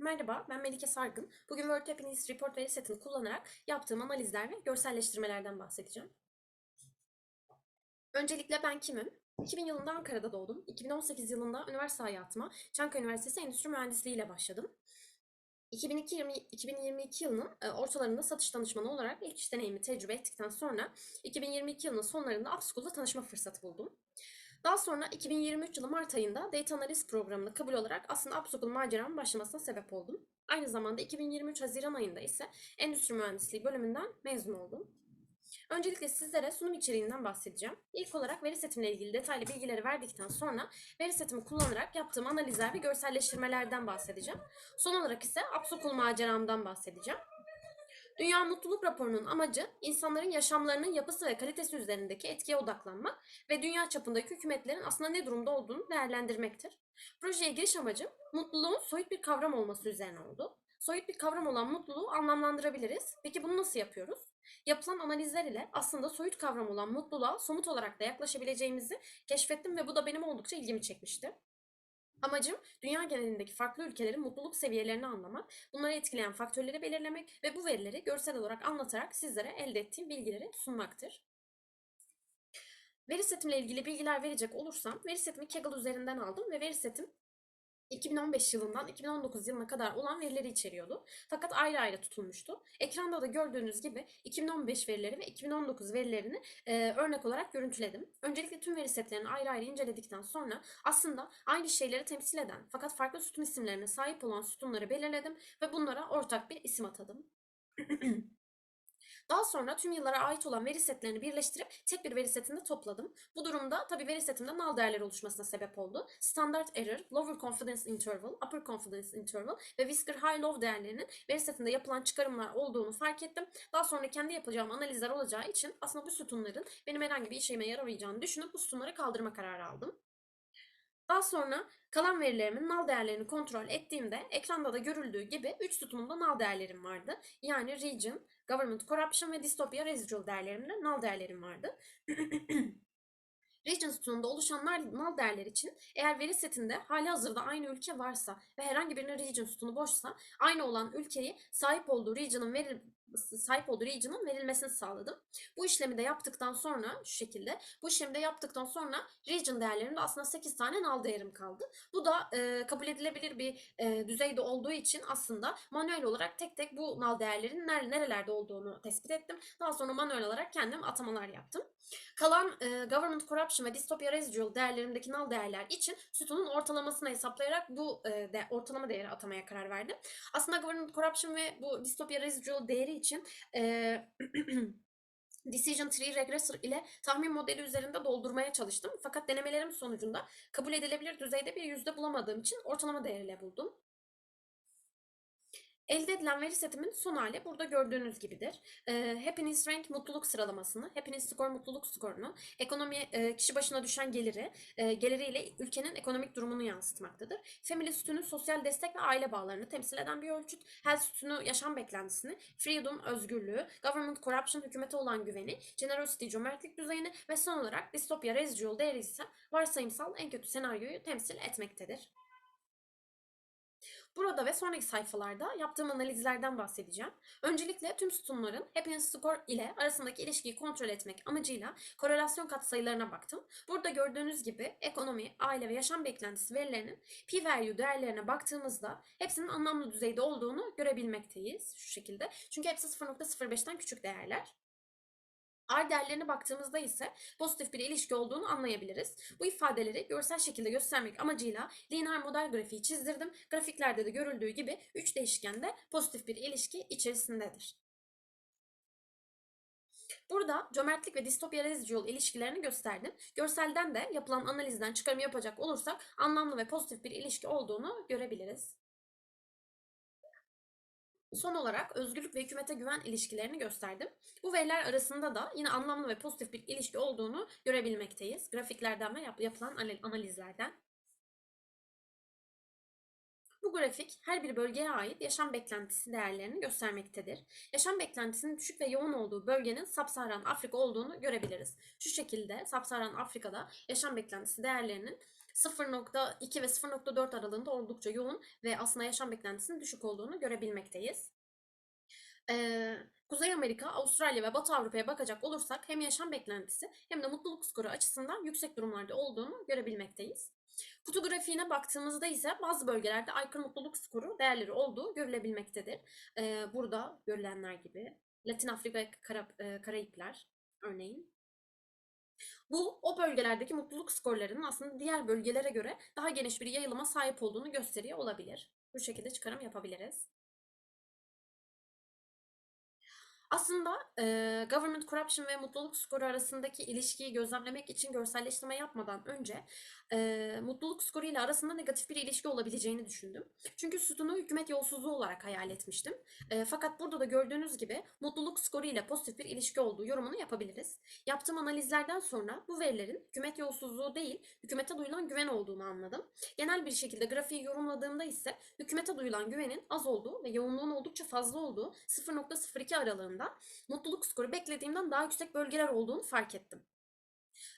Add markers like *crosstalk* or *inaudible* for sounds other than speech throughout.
Merhaba, ben Melike Sargın. Bugün World Happiness Report veri setini kullanarak yaptığım analizler ve görselleştirmelerden bahsedeceğim. Öncelikle ben kimim? 2000 yılında Ankara'da doğdum. 2018 yılında üniversite hayatıma Çankaya Üniversitesi Endüstri Mühendisliği ile başladım. 2022, 2022 yılının e, ortalarında satış danışmanı olarak ilk iş deneyimi tecrübe ettikten sonra 2022 yılının sonlarında Upschool'da tanışma fırsatı buldum. Daha sonra 2023 yılı Mart ayında Data Analyst programına kabul olarak aslında Upschool maceramın başlamasına sebep oldum. Aynı zamanda 2023 Haziran ayında ise Endüstri Mühendisliği bölümünden mezun oldum. Öncelikle sizlere sunum içeriğinden bahsedeceğim. İlk olarak veri setimle ilgili detaylı bilgileri verdikten sonra veri setimi kullanarak yaptığım analizler ve görselleştirmelerden bahsedeceğim. Son olarak ise Upschool maceramdan bahsedeceğim. Dünya Mutluluk Raporu'nun amacı insanların yaşamlarının yapısı ve kalitesi üzerindeki etkiye odaklanmak ve dünya çapındaki hükümetlerin aslında ne durumda olduğunu değerlendirmektir. Projeye giriş amacım mutluluğun soyut bir kavram olması üzerine oldu. Soyut bir kavram olan mutluluğu anlamlandırabiliriz. Peki bunu nasıl yapıyoruz? Yapılan analizler ile aslında soyut kavram olan mutluluğa somut olarak da yaklaşabileceğimizi keşfettim ve bu da benim oldukça ilgimi çekmişti. Amacım dünya genelindeki farklı ülkelerin mutluluk seviyelerini anlamak, bunları etkileyen faktörleri belirlemek ve bu verileri görsel olarak anlatarak sizlere elde ettiğim bilgileri sunmaktır. Veri setimle ilgili bilgiler verecek olursam, veri setimi Kaggle üzerinden aldım ve veri setim 2015 yılından 2019 yılına kadar olan verileri içeriyordu. Fakat ayrı ayrı tutulmuştu. Ekranda da gördüğünüz gibi 2015 verileri ve 2019 verilerini e, örnek olarak görüntüledim. Öncelikle tüm veri setlerini ayrı ayrı inceledikten sonra aslında aynı şeyleri temsil eden fakat farklı sütun isimlerine sahip olan sütunları belirledim ve bunlara ortak bir isim atadım. *clears throat* Daha sonra tüm yıllara ait olan veri setlerini birleştirip tek bir veri setinde topladım. Bu durumda tabii veri setimde null değerler oluşmasına sebep oldu. Standard error, lower confidence interval, upper confidence interval ve whisker high low değerlerinin veri setinde yapılan çıkarımlar olduğunu fark ettim. Daha sonra kendi yapacağım analizler olacağı için aslında bu sütunların benim herhangi bir işime yaramayacağını düşünüp bu sütunları kaldırma kararı aldım. Daha sonra kalan verilerimin null değerlerini kontrol ettiğimde ekranda da görüldüğü gibi 3 sütunumda null değerlerim vardı. Yani region, government corruption ve dystopia residual değerlerimle null değerlerim vardı. *clears throat* Region sütununda oluşan null değerler için eğer veri setinde hali hazırda aynı ülke varsa ve herhangi birinin region sütunu boşsa aynı olan ülkeyi sahip olduğu region'ın veri, sahip olduğu region'ın verilmesini sağladım. Bu işlemi de yaptıktan sonra şu şekilde bu işlemi de yaptıktan sonra region değerlerimde aslında 8 tane null değerim kaldı. Bu da e, kabul edilebilir bir e, düzeyde olduğu için aslında manuel olarak tek tek bu null değerlerin ner nerelerde olduğunu tespit ettim. Daha sonra manuel olarak kendim atamalar yaptım. Kalan e, government corruption ve dystopia residual değerlerimdeki null değerler için sütunun ortalamasını hesaplayarak bu e, de, ortalama değeri atamaya karar verdim. Aslında government corruption ve bu dystopia residual değeri için e, *clears throat* Decision Tree Regressor ile tahmin modeli üzerinde doldurmaya çalıştım. Fakat denemelerim sonucunda kabul edilebilir düzeyde bir yüzde bulamadığım için ortalama değeriyle buldum. Elde edilen veri setimin son hali burada gördüğünüz gibidir. E, happiness Rank mutluluk sıralamasını, Happiness Score mutluluk skorunu, ekonomi e, kişi başına düşen geliri, e, geliriyle ülkenin ekonomik durumunu yansıtmaktadır. Family sütünü sosyal destek ve aile bağlarını temsil eden bir ölçüt. Health sütünü yaşam beklentisini, Freedom özgürlüğü, Government Corruption hükümete olan güveni, Generosity cömertlik düzeyini ve son olarak Dystopia residual değeri ise varsayımsal en kötü senaryoyu temsil etmektedir. Burada ve sonraki sayfalarda yaptığım analizlerden bahsedeceğim. Öncelikle tüm sütunların happiness score ile arasındaki ilişkiyi kontrol etmek amacıyla korelasyon katsayılarına baktım. Burada gördüğünüz gibi ekonomi, aile ve yaşam beklentisi verilerinin p-value değerlerine baktığımızda hepsinin anlamlı düzeyde olduğunu görebilmekteyiz şu şekilde. Çünkü hepsi 0.05'ten küçük değerler. R değerlerine baktığımızda ise pozitif bir ilişki olduğunu anlayabiliriz. Bu ifadeleri görsel şekilde göstermek amacıyla lineer model grafiği çizdirdim. Grafiklerde de görüldüğü gibi 3 değişkende pozitif bir ilişki içerisindedir. Burada cömertlik ve distopya residual ilişkilerini gösterdim. Görselden de yapılan analizden çıkarım yapacak olursak anlamlı ve pozitif bir ilişki olduğunu görebiliriz. Son olarak özgürlük ve hükümete güven ilişkilerini gösterdim. Bu veriler arasında da yine anlamlı ve pozitif bir ilişki olduğunu görebilmekteyiz. Grafiklerden ve yap yapılan analizlerden. Bu grafik her bir bölgeye ait yaşam beklentisi değerlerini göstermektedir. Yaşam beklentisinin düşük ve yoğun olduğu bölgenin Sapsaharan Afrika olduğunu görebiliriz. Şu şekilde Sapsaharan Afrika'da yaşam beklentisi değerlerinin 0.2 ve 0.4 aralığında oldukça yoğun ve aslında yaşam beklentisinin düşük olduğunu görebilmekteyiz. Ee, Kuzey Amerika, Avustralya ve Batı Avrupa'ya bakacak olursak hem yaşam beklentisi hem de mutluluk skoru açısından yüksek durumlarda olduğunu görebilmekteyiz. Kutu grafiğine baktığımızda ise bazı bölgelerde aykırı mutluluk skoru değerleri olduğu görülebilmektedir. Ee, burada görülenler gibi Latin Afrika Karayipler örneğin. Bu o bölgelerdeki mutluluk skorlarının aslında diğer bölgelere göre daha geniş bir yayılıma sahip olduğunu gösteriyor olabilir. Bu şekilde çıkarım yapabiliriz. Aslında e, government corruption ve mutluluk skoru arasındaki ilişkiyi gözlemlemek için görselleştirme yapmadan önce e, mutluluk skoru ile arasında negatif bir ilişki olabileceğini düşündüm. Çünkü sütunu hükümet yolsuzluğu olarak hayal etmiştim. E, fakat burada da gördüğünüz gibi mutluluk skoru ile pozitif bir ilişki olduğu yorumunu yapabiliriz. Yaptığım analizlerden sonra bu verilerin hükümet yolsuzluğu değil, hükümete duyulan güven olduğunu anladım. Genel bir şekilde grafiği yorumladığımda ise hükümete duyulan güvenin az olduğu ve yoğunluğun oldukça fazla olduğu 0.02 aralığında mutluluk skoru beklediğimden daha yüksek bölgeler olduğunu fark ettim.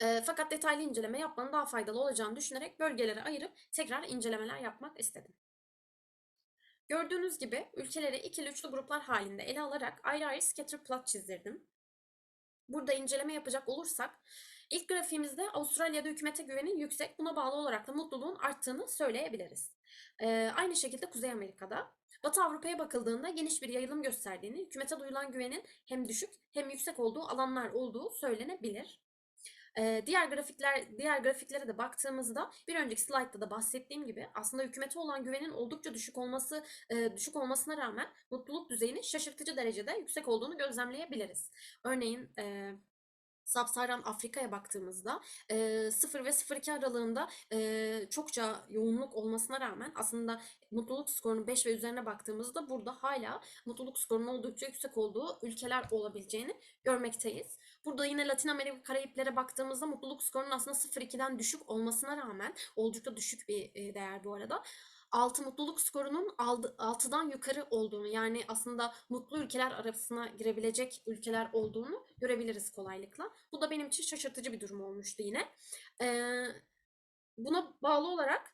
E, fakat detaylı inceleme yapmanın daha faydalı olacağını düşünerek bölgelere ayırıp tekrar incelemeler yapmak istedim. Gördüğünüz gibi ülkeleri ikili üçlü gruplar halinde ele alarak ayrı ayrı scatter plot çizdirdim. Burada inceleme yapacak olursak ilk grafiğimizde Avustralya'da hükümete güvenin yüksek buna bağlı olarak da mutluluğun arttığını söyleyebiliriz. Ee, aynı şekilde Kuzey Amerika'da Batı Avrupa'ya bakıldığında geniş bir yayılım gösterdiğini, hükümete duyulan güvenin hem düşük hem yüksek olduğu alanlar olduğu söylenebilir. Ee, diğer grafikler, diğer grafiklere de baktığımızda bir önceki slaytta da bahsettiğim gibi aslında hükümete olan güvenin oldukça düşük olması e, düşük olmasına rağmen mutluluk düzeyinin şaşırtıcı derecede yüksek olduğunu gözlemleyebiliriz. Örneğin e, Sub-Saharan Afrika'ya baktığımızda e, 0 ve 0,2 aralığında e, çokça yoğunluk olmasına rağmen aslında mutluluk skorunun 5 ve üzerine baktığımızda burada hala mutluluk skorunun oldukça yüksek olduğu ülkeler olabileceğini görmekteyiz. Burada yine Latin Amerika Karayiplere baktığımızda mutluluk skorunun aslında 0,2'den düşük olmasına rağmen oldukça düşük bir değer bu arada. 6 mutluluk skorunun 6'dan yukarı olduğunu yani aslında mutlu ülkeler arasına girebilecek ülkeler olduğunu görebiliriz kolaylıkla. Bu da benim için şaşırtıcı bir durum olmuştu yine. Ee, buna bağlı olarak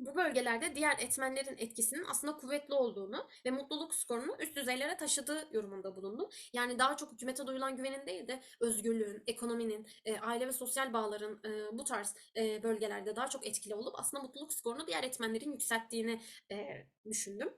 bu bölgelerde diğer etmenlerin etkisinin aslında kuvvetli olduğunu ve mutluluk skorunu üst düzeylere taşıdığı yorumunda bulundu. Yani daha çok hükümete duyulan güvenin değil de özgürlüğün, ekonominin, e, aile ve sosyal bağların e, bu tarz e, bölgelerde daha çok etkili olup aslında mutluluk skorunu diğer etmenlerin yükselttiğini e, düşündüm.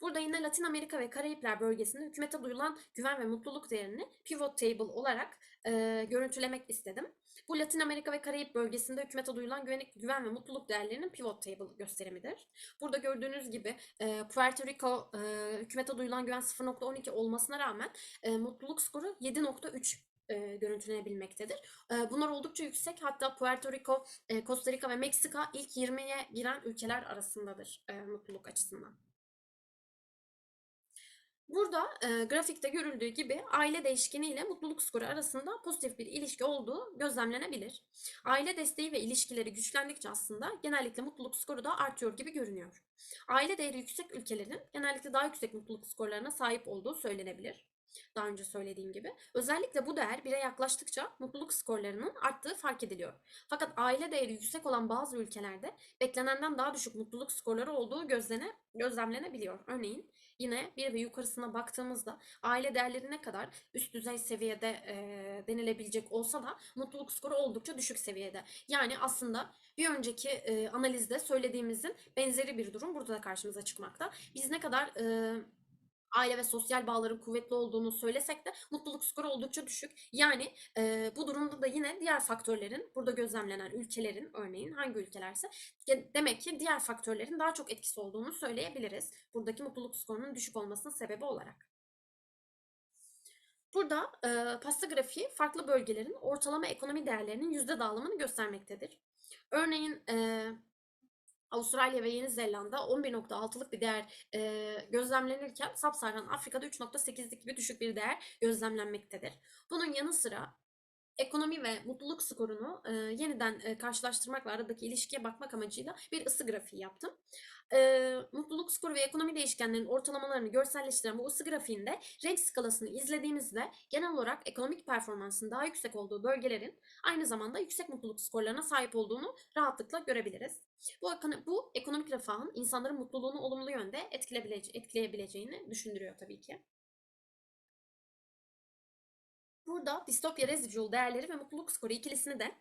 Burada yine Latin Amerika ve Karayipler bölgesinde hükümete duyulan güven ve mutluluk değerini pivot table olarak e, görüntülemek istedim. Bu Latin Amerika ve Karayip bölgesinde hükümete duyulan güven, güven ve mutluluk değerlerinin pivot table gösterimidir. Burada gördüğünüz gibi e, Puerto Rico e, hükümete duyulan güven 0.12 olmasına rağmen e, mutluluk skoru 7.3 e, görüntülenebilmektedir. E, bunlar oldukça yüksek. Hatta Puerto Rico, e, Costa Rica ve Meksika ilk 20'ye giren ülkeler arasındadır e, mutluluk açısından. Burada e, grafikte görüldüğü gibi aile değişkeni ile mutluluk skoru arasında pozitif bir ilişki olduğu gözlemlenebilir. Aile desteği ve ilişkileri güçlendikçe aslında genellikle mutluluk skoru da artıyor gibi görünüyor. Aile değeri yüksek ülkelerin genellikle daha yüksek mutluluk skorlarına sahip olduğu söylenebilir. Daha önce söylediğim gibi. Özellikle bu değer bire yaklaştıkça mutluluk skorlarının arttığı fark ediliyor. Fakat aile değeri yüksek olan bazı ülkelerde beklenenden daha düşük mutluluk skorları olduğu gözlene, gözlemlenebiliyor. Örneğin yine bir ve yukarısına baktığımızda aile değerleri ne kadar üst düzey seviyede e, denilebilecek olsa da mutluluk skoru oldukça düşük seviyede. Yani aslında bir önceki e, analizde söylediğimizin benzeri bir durum burada da karşımıza çıkmakta. Biz ne kadar e, aile ve sosyal bağların kuvvetli olduğunu söylesek de mutluluk skoru oldukça düşük. Yani e, bu durumda da yine diğer faktörlerin, burada gözlemlenen ülkelerin örneğin hangi ülkelerse demek ki diğer faktörlerin daha çok etkisi olduğunu söyleyebiliriz. Buradaki mutluluk skorunun düşük olmasının sebebi olarak. Burada e, pasta grafiği farklı bölgelerin ortalama ekonomi değerlerinin yüzde dağılımını göstermektedir. Örneğin e, Avustralya ve Yeni Zelanda 11.6'lık bir değer e, gözlemlenirken Sub-Saharan Afrika'da 3.8'lik gibi düşük bir değer gözlemlenmektedir. Bunun yanı sıra ekonomi ve mutluluk skorunu e, yeniden e, karşılaştırmak ve aradaki ilişkiye bakmak amacıyla bir ısı grafiği yaptım. E, mutluluk skoru ve ekonomi değişkenlerinin ortalamalarını görselleştiren bu ısı grafiğinde renk skalasını izlediğimizde genel olarak ekonomik performansın daha yüksek olduğu bölgelerin aynı zamanda yüksek mutluluk skorlarına sahip olduğunu rahatlıkla görebiliriz. Bu, bu ekonomik refahın insanların mutluluğunu olumlu yönde etkileyebilece- etkileyebileceğini düşündürüyor tabii ki. Burada distopya residual değerleri ve mutluluk skoru ikilisini de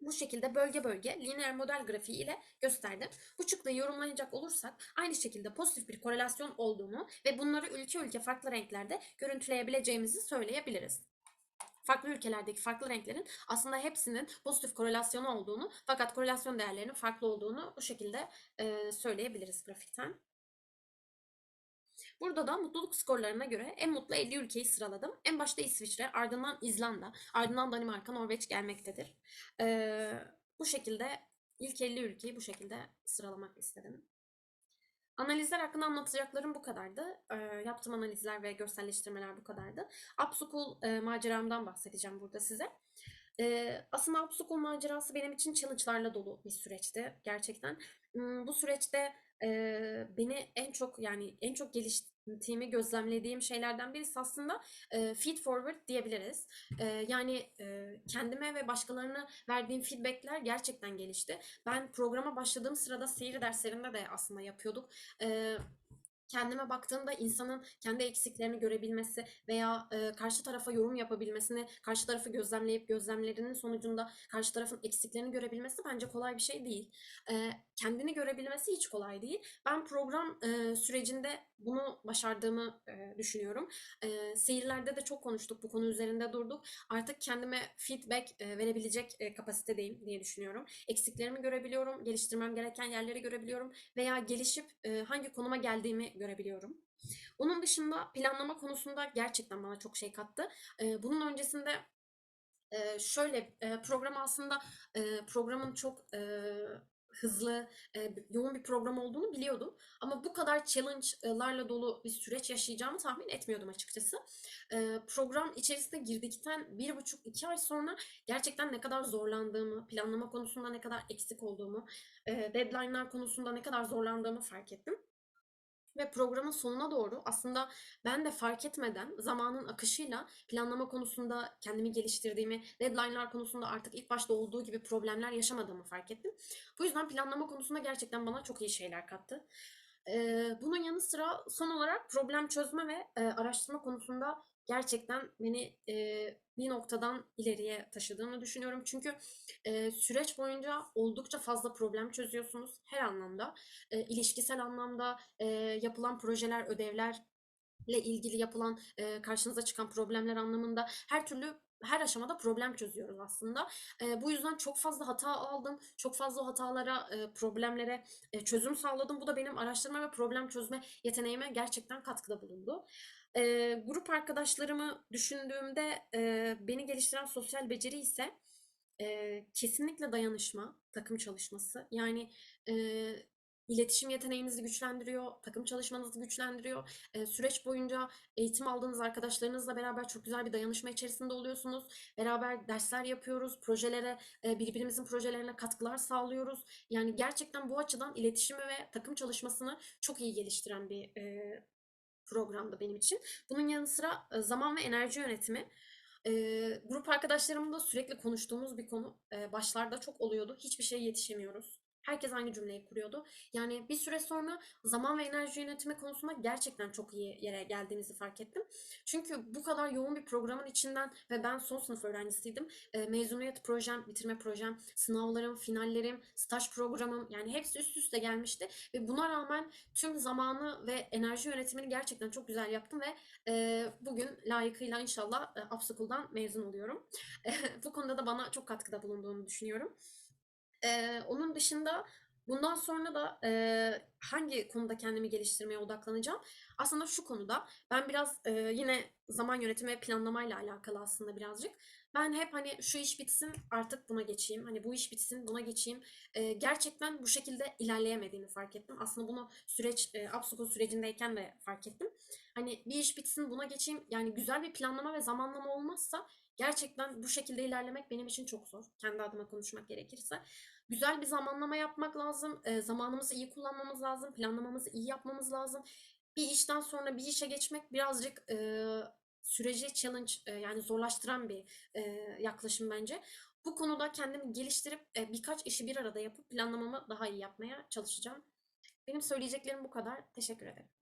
bu şekilde bölge bölge lineer model grafiği ile gösterdim. Bu çıktıyı yorumlayacak olursak aynı şekilde pozitif bir korelasyon olduğunu ve bunları ülke ülke farklı renklerde görüntüleyebileceğimizi söyleyebiliriz. Farklı ülkelerdeki farklı renklerin aslında hepsinin pozitif korelasyonu olduğunu fakat korelasyon değerlerinin farklı olduğunu bu şekilde söyleyebiliriz grafikten. Burada da mutluluk skorlarına göre en mutlu 50 ülkeyi sıraladım. En başta İsviçre, ardından İzlanda, ardından Danimarka, Norveç gelmektedir. Ee, bu şekilde ilk 50 ülkeyi bu şekilde sıralamak istedim. Analizler hakkında anlatacaklarım bu kadardı. Ee, yaptığım analizler ve görselleştirmeler bu kadardı. Upschool e, maceramdan bahsedeceğim burada size. Ee, aslında Upschool macerası benim için challenge'larla dolu bir süreçti gerçekten. Hmm, Bu süreçte e, beni en çok yani en çok geliştiğimi gözlemlediğim şeylerden birisi aslında e, feed forward diyebiliriz. E, yani e, kendime ve başkalarına verdiğim feedbackler gerçekten gelişti. Ben programa başladığım sırada seyir derslerinde de aslında yapıyorduk. E, kendime baktığımda insanın kendi eksiklerini görebilmesi veya e, karşı tarafa yorum yapabilmesini, karşı tarafı gözlemleyip gözlemlerinin sonucunda karşı tarafın eksiklerini görebilmesi bence kolay bir şey değil. E, kendini görebilmesi hiç kolay değil. Ben program e, sürecinde bunu başardığımı düşünüyorum. Seyirlerde de çok konuştuk, bu konu üzerinde durduk. Artık kendime feedback verebilecek kapasitedeyim diye düşünüyorum. Eksiklerimi görebiliyorum, geliştirmem gereken yerleri görebiliyorum veya gelişip hangi konuma geldiğimi görebiliyorum. Onun dışında planlama konusunda gerçekten bana çok şey kattı. Bunun öncesinde şöyle program aslında programın çok hızlı, e, yoğun bir program olduğunu biliyordum. Ama bu kadar challenge'larla dolu bir süreç yaşayacağımı tahmin etmiyordum açıkçası. E, program içerisine girdikten bir buçuk iki ay sonra gerçekten ne kadar zorlandığımı, planlama konusunda ne kadar eksik olduğumu, e, deadline'lar konusunda ne kadar zorlandığımı fark ettim. Ve programın sonuna doğru aslında ben de fark etmeden zamanın akışıyla planlama konusunda kendimi geliştirdiğimi, deadline'lar konusunda artık ilk başta olduğu gibi problemler yaşamadığımı fark ettim. Bu yüzden planlama konusunda gerçekten bana çok iyi şeyler kattı. Ee, bunun yanı sıra son olarak problem çözme ve e, araştırma konusunda gerçekten beni e, bir noktadan ileriye taşıdığını düşünüyorum. Çünkü e, süreç boyunca oldukça fazla problem çözüyorsunuz her anlamda. E, ilişkisel anlamda e, yapılan projeler, ödevlerle ilgili yapılan e, karşınıza çıkan problemler anlamında her türlü her aşamada problem çözüyoruz aslında. E, bu yüzden çok fazla hata aldım. Çok fazla hatalara, e, problemlere e, çözüm sağladım. Bu da benim araştırma ve problem çözme yeteneğime gerçekten katkıda bulundu. E, grup arkadaşlarımı düşündüğümde e, beni geliştiren sosyal beceri ise e, kesinlikle dayanışma, takım çalışması. Yani e, iletişim yeteneğinizi güçlendiriyor, takım çalışmanızı güçlendiriyor. E, süreç boyunca eğitim aldığınız arkadaşlarınızla beraber çok güzel bir dayanışma içerisinde oluyorsunuz. Beraber dersler yapıyoruz, projelere, e, birbirimizin projelerine katkılar sağlıyoruz. Yani gerçekten bu açıdan iletişimi ve takım çalışmasını çok iyi geliştiren bir e, programdı benim için. Bunun yanı sıra e, zaman ve enerji yönetimi. E, grup arkadaşlarımla sürekli konuştuğumuz bir konu. E, başlarda çok oluyordu. Hiçbir şeye yetişemiyoruz. Herkes aynı cümleyi kuruyordu. Yani bir süre sonra zaman ve enerji yönetimi konusunda gerçekten çok iyi yere geldiğimizi fark ettim. Çünkü bu kadar yoğun bir programın içinden ve ben son sınıf öğrencisiydim. E, mezuniyet projem, bitirme projem, sınavlarım, finallerim, staj programım yani hepsi üst üste gelmişti. Ve buna rağmen tüm zamanı ve enerji yönetimini gerçekten çok güzel yaptım ve e, bugün layıkıyla inşallah e, Upschool'dan mezun oluyorum. E, *laughs* bu konuda da bana çok katkıda bulunduğunu düşünüyorum. Eee, onun dışında bundan sonra da eee, hangi konuda kendimi geliştirmeye odaklanacağım? Aslında şu konuda ben biraz eee, yine zaman yönetimi ve planlamayla alakalı aslında birazcık. Ben hep hani şu iş bitsin artık buna geçeyim. Hani bu iş bitsin buna geçeyim. Eee, gerçekten bu şekilde ilerleyemediğimi fark ettim. Aslında bunu süreç, eee, upschool sürecindeyken de fark ettim. Hani bir iş bitsin buna geçeyim. Yani güzel bir planlama ve zamanlama olmazsa Gerçekten bu şekilde ilerlemek benim için çok zor. Kendi adıma konuşmak gerekirse. Güzel bir zamanlama yapmak lazım. e, zamanımızı iyi kullanmamız lazım. Planlamamızı iyi yapmamız lazım. Bir işten sonra bir işe geçmek birazcık e, süreci challenge e, yani zorlaştıran bir e, yaklaşım bence. Bu konuda kendimi geliştirip e, birkaç işi bir arada yapıp planlamamı daha iyi yapmaya çalışacağım. Benim söyleyeceklerim bu kadar. Teşekkür ederim.